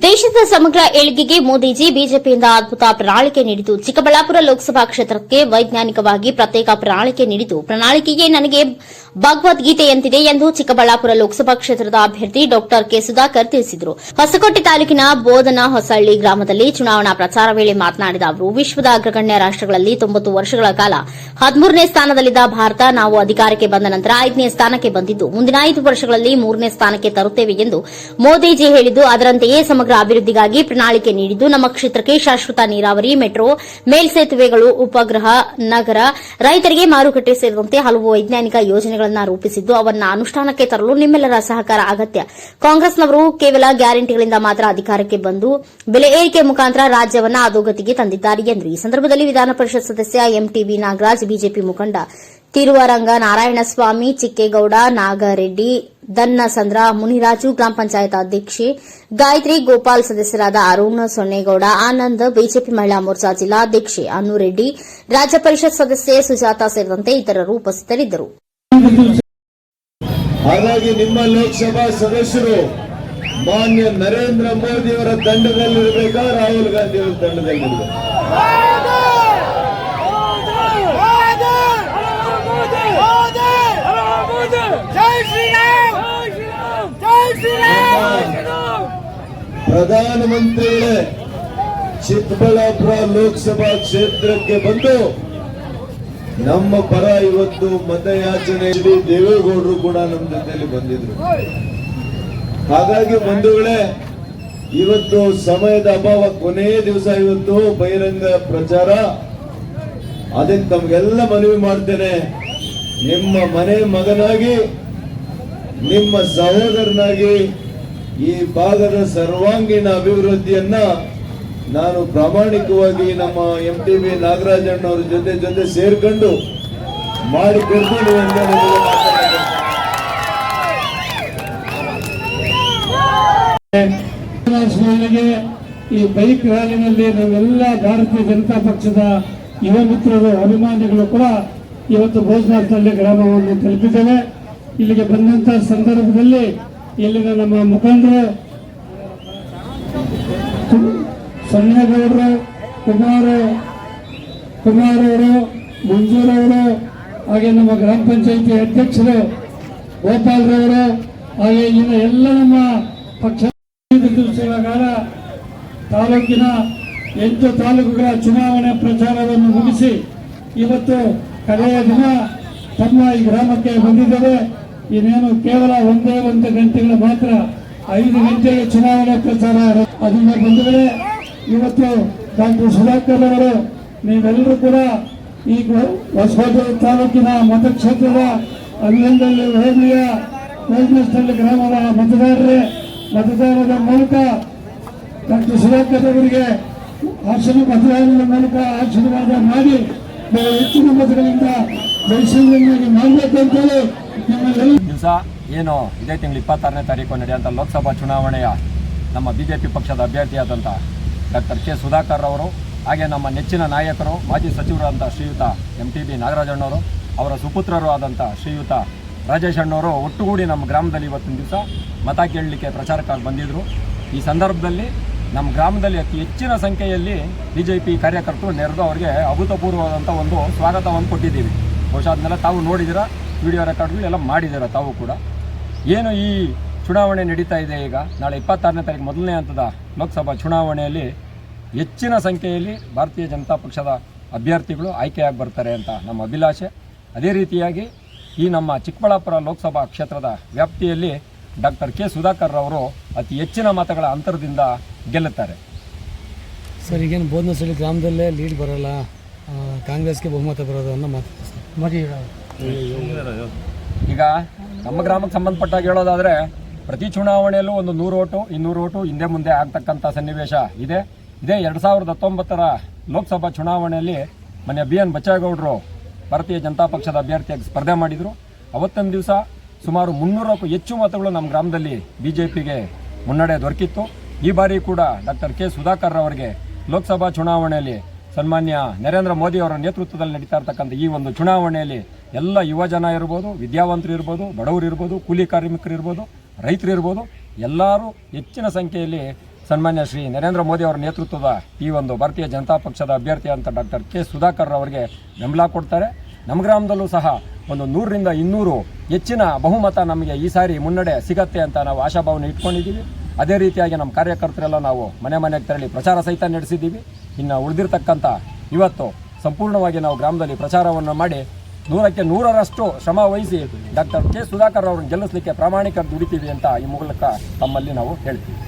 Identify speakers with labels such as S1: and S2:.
S1: ದೇಶದ ಸಮಗ್ರ ಏಳಿಗೆಗೆ ಮೋದಿಜಿ ಬಿಜೆಪಿಯಿಂದ ಅದ್ಭುತ ಪ್ರಣಾಳಿಕೆ ನೀಡಿತು ಚಿಕ್ಕಬಳ್ಳಾಪುರ ಲೋಕಸಭಾ ಕ್ಷೇತ್ರಕ್ಕೆ ವೈಜ್ಞಾನಿಕವಾಗಿ ಪ್ರತ್ಯೇಕ ಪ್ರಣಾಳಿಕೆ ನೀಡಿತು ಪ್ರಣಾಳಿಕೆಗೆ ನನಗೆ ಭಗವದ್ಗೀತೆಯಂತಿದೆ ಎಂದು ಚಿಕ್ಕಬಳ್ಳಾಪುರ ಲೋಕಸಭಾ ಕ್ಷೇತ್ರದ ಅಭ್ಯರ್ಥಿ ಡಾ ಕೆ ಸುಧಾಕರ್ ತಿಳಿಸಿದರು. ಹೊಸಕೋಟೆ ತಾಲೂಕಿನ ಬೋಧನ ಹೊಸಳ್ಳಿ ಗ್ರಾಮದಲ್ಲಿ ಚುನಾವಣಾ ಪ್ರಚಾರ ವೇಳೆ ಮಾತನಾಡಿದ ಅವರು, ವಿಶ್ವದ ಅಗ್ರಗಣ್ಯ ರಾಷ್ಟಗಳಲ್ಲಿ ತೊಂಬತ್ತು ವರ್ಷಗಳ ಕಾಲ ಹದಿಮೂರನೇ ಸ್ಥಾನದಲ್ಲಿದ್ದ ಭಾರತ ನಾವು ಅಧಿಕಾರಕ್ಕೆ ಬಂದ ನಂತರ ಐದನೇ ಸ್ಥಾನಕ್ಕೆ ಬಂದಿದ್ದು, ಮುಂದಿನ ಐದು ವರ್ಷಗಳಲ್ಲಿ ಮೂರನೇ ಸ್ಥಾನಕ್ಕೆ ತರುತ್ತೇವೆ ಎಂದು ಮೋದಿಜಿ ಹೇಳಿದ್ದು, ಅದರಂತೆಯೇ ಸಮಗ್ರ ಅಭಿವೃದ್ಧಿಗಾಗಿ ಪ್ರಣಾಳಿಕೆ ನೀಡಿದ್ದು, ನಮ್ಮ ಕ್ಷೇತ್ರಕ್ಕೆ ಶಾಶ್ವತ ನೀರಾವರಿ, ಮೆಟ್ರೋ, ಮೇಲ್ಸೇತುವೆಗಳು, ಉಪಗ್ರಹ, ನಗರ, ರೈತರಿಗೆ ಮಾರುಕಟ್ಟೆ ಸೇರಿದಂತೆ ಹಲವು ವೈಜ್ಞಾನಿಕ ಯೋಜನೆಗಳನ್ನು ರೂಪಿಸಿದ್ದು, ಅವನ್ನ ಅನುಷ್ಠಾನಕ್ಕೆ ತರಲು ನಿಮ್ಮೆಲ್ಲರ ಸಹಕಾರ ಅಗತ್ಯ. ಕಾಂಗ್ರೆಸ್ನವರು ಕೇವಲ ಗ್ಯಾರಂಟಿಗಳಿಂದ ಮಾತ್ರ ಅಧಿಕಾರಕ್ಕೆ ಬಂದು, ಬೆಲೆ ಏರಿಕೆ ಮುಖಾಂತರ ರಾಜ್ಯವನ್ನ ಅಧೋಗತಿಗೆ ತಂದಿದ್ದಾರೆ ಎಂದರು ಈ ಸಂದರ್ಭದಲ್ಲಿ ವಿಧಾನ ಪರಿಷತ್ ಸದಸ್ಯ ಎಂಟಿಬಿ ನಾಗರಾಜ್, ಬಿಜೆಪಿ ಮುಖಂಡ ತಿರುವರಂಗ ನಾರಾಯಣಸ್ವಾಮಿ, ಚಿಕ್ಕೇಗೌಡ, ನಾಗರೆಡ್ಡಿ, ದನ್ನಸಂದ್ರ, ಮುನಿರಾಜು ಗ್ರಾಮ ಪಂಚಾಯತ್ ಅಧ್ಯಕ್ಷೆ, ಗಾಯತ್ರಿ ಗೋಪಾಲ್ ಸದಸ್ಯರಾದ ಅರುಣ್ ಸೊನ್ನೇಗೌಡ, ಆನಂದ್ ಬಿಜೆಪಿ ಮಹಿಳಾ ಮೋರ್ಚಾ ಜಿಲ್ಲಾಧ್ಯಕ್ಷೆ ಅನುರೆಡ್ಡಿ, ರಾಜ್ಯ ಪರಿಷತ್ ಸದಸ್ಯೆ ಸುಜಾತ ಸೇರಿದಂತೆ ಇತರರು ಉಪಸ್ಥಿತರಿದ್ದರು.
S2: ಹಾಗಾಗಿ ನಿಮ್ಮ ಲೋಕಸಭಾ ಸದಸ್ಯರು ಮಾನ್ಯ ನರೇಂದ್ರ ಮೋದಿ ಅವರ ತಂಡದಲ್ಲಿರಬೇಕಾ, ರಾಹುಲ್ ಗಾಂಧಿ ಅವರ ತಂಡದಲ್ಲಿರಬೇಕು? ಪ್ರಧಾನಮಂತ್ರಿಗಳೇ, ಚಿಕ್ಕಬಳ್ಳಾಪುರ ಲೋಕಸಭಾ ಕ್ಷೇತ್ರಕ್ಕೆ ಬಂದು ನಮ್ಮ ಪರ ಇವತ್ತು ಮತಯಾಚನೆ ಶ್ರೀ ದೇವೇಗೌಡರು ಕೂಡ ನಮ್ಮ ಜೊತೆಯಲ್ಲಿ ಬಂದಿದ್ರು. ಹಾಗಾಗಿ ಬಂಧುಗಳೇ, ಇವತ್ತು ಸಮಯದ ಅಭಾವ ಕೊನೆಯ ದಿವಸ ಇವತ್ತು ಬಹಿರಂಗ ಪ್ರಚಾರ. ಅದಕ್ಕೆ ತಮಗೆಲ್ಲ ಮನವಿ ಮಾಡ್ತೇನೆ. ನಿಮ್ಮ ಮನೆ ಮಗನಾಗಿ, ನಿಮ್ಮ ಸಹೋದರನಾಗಿ ಈ ಭಾಗದ ಸರ್ವಾಂಗೀಣ ಅಭಿವೃದ್ಧಿಯನ್ನ ನಾನು ಪ್ರಾಮಾಣಿಕವಾಗಿ ನಮ್ಮ ಎಂ ಟಿ ಬಿ ನಾಗರಾಜಣ್ಣವ್ರ ಜೊತೆ ಜೊತೆ ಸೇರ್ಕೊಂಡು ಮಾಡಿ ಅಂತ ಮಾತನಾಡ್ತೀನಿ.
S3: ಸ್ಮರಣೆಗೆ ಈ ಬೈಕ್ ರ್ಯಾಲಿನಲ್ಲಿ ನಾವೆಲ್ಲ ಭಾರತೀಯ ಜನತಾ ಪಕ್ಷದ ಯುವ ಮಿತ್ರರು, ಅಭಿಮಾನಿಗಳು ಕೂಡ ಇವತ್ತು ಭೋಜನಾಥ್ನಲ್ಲಿ ಗ್ರಾಮವನ್ನು ತಲುಪಿದ್ದೇವೆ ಇಲ್ಲಿಗೆ ಬಂದಂತಹ ಸಂದರ್ಭದಲ್ಲಿ ಇಲ್ಲಿನ ನಮ್ಮ ಮುಖಂಡರು ಕು- ಸಣ್ಣಗೌಡರು ಕುಮಾರ್ ಕುಮಾರ್ ಅವರು ಮಂಜೂರವರು, ಹಾಗೆ ನಮ್ಮ ಗ್ರಾಮ ಪಂಚಾಯಿತಿ ಅಧ್ಯಕ್ಷರು ಗೋಪಾಲ್ರವರು, ಹಾಗೆ ಇನ್ನು ಎಲ್ಲ ನಮ್ಮ ಪಕ್ಷ ಸೇವಾಗಾರ ತಾಲೂಕಿನ ಎಂಟು ತಾಲೂಕುಗಳ ಚುನಾವಣೆ ಪ್ರಚಾರವನ್ನು ಮುಗಿಸಿ ಇವತ್ತು ಕಡೆಯ ದಿನ ತಮ್ಮ ಈ ಗ್ರಾಮಕ್ಕೆ ಬಂದಿದ್ದಾರೆ ಇನ್ನೇನು ಕೇವಲ ಒಂದೇ ಒಂದು ಗಂಟೆಗಳು ಮಾತ್ರ ಐದು ಗಂಟೆಗೆ ಚುನಾವಣೆ ಪ್ರಚಾರ ಅದನ್ನ ಬಂಧುಗಳೇ ಇವತ್ತು ಡಾಕ್ಟರ್ ಸುಧಾಕರ್ ಅವರು, ನೀವೆಲ್ಲರೂ ಕೂಡ ಈ ಗೊ- ಹೊಸಕೋಟೆ ತಾಲೂಕಿನ ಮತಕ್ಷೇತ್ರದ ಅಲ್ಲಿಂದಲ್ಲಿ ಹೋಬಳಿಯ ವೇದನಹಳ್ಳಿ ಗ್ರಾಮದ ಮತದಾರರೇ, ಮತದಾನದ ಮೂಲಕ ಡಾಕ್ಟರ್ ಸುಧಾಕರ್ ಅವರಿಗೆ ಆಶೀರ್ವ ಮತದಾನದ ಮೂಲಕ ಆಶೀರ್ವಾದ ಮಾಡಿ ಹೆಚ್ಚಿನ ಮತಗಳಿಂದ ಜಯಶೀಲನಾಗಿ ಮಾಡಬೇಕು ಅಂತೇಳಿ ನಿಮ್ಮಲ್ಲಿ
S4: ದಿವಸ ಏನು ಇದೇ ತಿಂಗಳು ಇಪ್ಪತ್ತಾರನೇ ತಾರೀಕು ನಡೆಯುವಂಥ ಲೋಕಸಭಾ ಚುನಾವಣೆಯ ನಮ್ಮ ಬಿಜೆಪಿ ಪಕ್ಷದ ಅಭ್ಯರ್ಥಿಯಾದಂಥ ಡಾಕ್ಟರ್ ಕೆ ಸುಧಾಕರ್ ಅವರು ಹಾಗೆ ನಮ್ಮ ನೆಚ್ಚಿನ ನಾಯಕರು, ಮಾಜಿ ಸಚಿವರಾದಂಥ ಶ್ರೀಯುತ ಎಂ ಟಿ ಬಿ ನಾಗರಾಜಣ್ಣವರು ಅವರ ಸುಪುತ್ರರು ಆದಂಥ ಶ್ರೀಯುತ ರಾಜೇಶ್ ಅಣ್ಣವರು ಒಟ್ಟುಗೂಡಿ ನಮ್ಮ ಗ್ರಾಮದಲ್ಲಿ ಇವತ್ತಿನ ದಿವಸ ಮತ ಕೇಳಲಿಕ್ಕೆ ಪ್ರಚಾರಕ್ಕಾಗಿ ಬಂದಿದ್ದರು ಈ ಸಂದರ್ಭದಲ್ಲಿ ನಮ್ಮ ಗ್ರಾಮದಲ್ಲಿ ಅತಿ ಹೆಚ್ಚಿನ ಸಂಖ್ಯೆಯಲ್ಲಿ ಬಿ ಜೆ ಪಿ ಕಾರ್ಯಕರ್ತರು ನೆರೆದು ಅವರಿಗೆ ಅಭೂತಪೂರ್ವವಾದಂಥ ಒಂದು ಸ್ವಾಗತವನ್ನು ಕೊಟ್ಟಿದ್ದೀವಿ. ಬಹುಶಃ ಅದನ್ನೆಲ್ಲ ತಾವು ನೋಡಿದ್ದೀರಾ? ವಿಡಿಯೋ ರೆಕಾರ್ಡ್ಗಳು ಎಲ್ಲ ಮಾಡಿದ್ದೀರಾ ತಾವು ಕೂಡ? ಏನು ಈ ಚುನಾವಣೆ ನಡೀತಾ ಇದೆ ಈಗ. ನಾಳೆ ಇಪ್ಪತ್ತಾರನೇ ತಾರೀಕು ಮೊದಲನೇ ಹಂತದ ಲೋಕಸಭಾ ಚುನಾವಣೆಯಲ್ಲಿ ಹೆಚ್ಚಿನ ಸಂಖ್ಯೆಯಲ್ಲಿ ಭಾರತೀಯ ಜನತಾ ಪಕ್ಷದ ಅಭ್ಯರ್ಥಿಗಳು ಆಯ್ಕೆಯಾಗಿ ಬರ್ತಾರೆ ಅಂತ ನಮ್ಮ ಅಭಿಲಾಷೆ. ಅದೇ ರೀತಿಯಾಗಿ ಈ ನಮ್ಮ ಚಿಕ್ಕಬಳ್ಳಾಪುರ ಲೋಕಸಭಾ ಕ್ಷೇತ್ರದ ವ್ಯಾಪ್ತಿಯಲ್ಲಿ ಡಾಕ್ಟರ್ ಕೆ ಸುಧಾಕರ್ ಅವರು ಅತಿ ಹೆಚ್ಚಿನ ಮತಗಳ ಅಂತರದಿಂದ ಗೆಲ್ಲುತ್ತಾರೆ.
S5: ಸರ್ ಈಗೇನು ಬೋಧನಸಳ್ಳಿ ಗ್ರಾಮದಲ್ಲೇ ಲೀಡ್ ಬರಲ್ಲ. ಕಾಂಗ್ರೆಸ್ಗೆ ಬಹುಮತ ಬರೋದು ಅನ್ನೋ ಮಾತು
S4: ಈಗ ನಮ್ಮ ಗ್ರಾಮಕ್ಕೆ ಸಂಬಂಧಪಟ್ಟಾಗ ಹೇಳೋದಾದರೆ ಪ್ರತಿ ಚುನಾವಣೆಯಲ್ಲೂ ಒಂದು ನೂರು ಓಟು, ಇನ್ನೂರು ಓಟು, ಹಿಂದೆ ಮುಂದೆ ಆಗ್ತಕ್ಕಂಥ ಸನ್ನಿವೇಶ ಇದೆ. ಇದೇ ಎರಡು ಸಾವಿರದ ಹತ್ತೊಂಬತ್ತರ ಲೋಕಸಭಾ ಚುನಾವಣೆಯಲ್ಲಿ ಮನೆ ಬಿ ಎನ್ ಬಚ್ಚೇಗೌಡರು ಭಾರತೀಯ ಜನತಾ ಪಕ್ಷದ ಅಭ್ಯರ್ಥಿಯಾಗಿ ಸ್ಪರ್ಧೆ ಮಾಡಿದರು. ಅವತ್ತೊಂದು ದಿವಸ ಸುಮಾರು ಮುನ್ನೂರಕ್ಕೂ ಹೆಚ್ಚು ಮತಗಳು ನಮ್ಮ ಗ್ರಾಮದಲ್ಲಿ ಬಿ ಜೆ ಪಿಗೆ ಮುನ್ನಡೆ ದೊರಕಿತ್ತು. ಈ ಬಾರಿ ಕೂಡ ಡಾಕ್ಟರ್ ಕೆ ಸುಧಾಕರ್ ಅವರಿಗೆ ಲೋಕಸಭಾ ಚುನಾವಣೆಯಲ್ಲಿ ಸನ್ಮಾನ್ಯ ನರೇಂದ್ರ ಮೋದಿ ಅವರ ನೇತೃತ್ವದಲ್ಲಿ ನಡೀತಾ ಇರ್ತಕ್ಕಂಥ ಈ ಒಂದು ಚುನಾವಣೆಯಲ್ಲಿ ಎಲ್ಲ ಯುವ ಜನ ಇರ್ಬೋದು, ವಿದ್ಯಾವಂತರು ಇರ್ಬೋದು, ಬಡವರು ಇರ್ಬೋದು, ಕೂಲಿ ಕಾರ್ಮಿಕರು ಇರ್ಬೋದು ರೈತರು ಇರ್ಬೋದು ಎಲ್ಲರೂ ಹೆಚ್ಚಿನ ಸಂಖ್ಯೆಯಲ್ಲಿ ಸನ್ಮಾನ್ಯ ಶ್ರೀ ನರೇಂದ್ರ ಮೋದಿ ಅವರ ನೇತೃತ್ವದ ಈ ಒಂದು ಭಾರತೀಯ ಜನತಾ ಪಕ್ಷದ ಅಭ್ಯರ್ಥಿ ಅಂತ ಡಾಕ್ಟರ್ ಕೆ ಸುಧಾಕರ್ ಅವರಿಗೆ ಬೆಂಬಲ ಕೊಡ್ತಾರೆ. ನಮ್ಮ ಗ್ರಾಮದಲ್ಲೂ ಸಹ ಒಂದು ನೂರರಿಂದ ಇನ್ನೂರು ಹೆಚ್ಚಿನ ಬಹುಮತ ನಮಗೆ ಈ ಸಾರಿ ಮುನ್ನಡೆ ಸಿಗತ್ತೆ ಅಂತ ನಾವು ಆಶಾಭಾವನೆ ಇಟ್ಕೊಂಡಿದ್ದೀವಿ. ಅದೇ ರೀತಿಯಾಗಿ ನಮ್ಮ ಕಾರ್ಯಕರ್ತರೆಲ್ಲ ನಾವು ಮನೆ ಮನೆಗೆ ತೆರಳಿ ಪ್ರಚಾರ ಸಹಿತ ನಡೆಸಿದ್ದೀವಿ. ಇನ್ನು ಉಳಿದಿರ್ತಕ್ಕಂಥ ಇವತ್ತು ಸಂಪೂರ್ಣವಾಗಿ ನಾವು ಗ್ರಾಮದಲ್ಲಿ ಪ್ರಚಾರವನ್ನು ಮಾಡಿ ನೂರಕ್ಕೆ ನೂರರಷ್ಟು ಶ್ರಮ ವಹಿಸಿ ಡಾಕ್ಟರ್ ಕೆ. ಸುಧಾಕರ್ ಅವರನ್ನು ಗೆಲ್ಲಿಸಲಿಕ್ಕೆ ಪ್ರಾಮಾಣಿಕ ದುಡಿತೀವಿ ಅಂತ ಈ ಮೂಲಕ ತಮ್ಮಲ್ಲಿ ನಾವು ಹೇಳ್ತೀವಿ.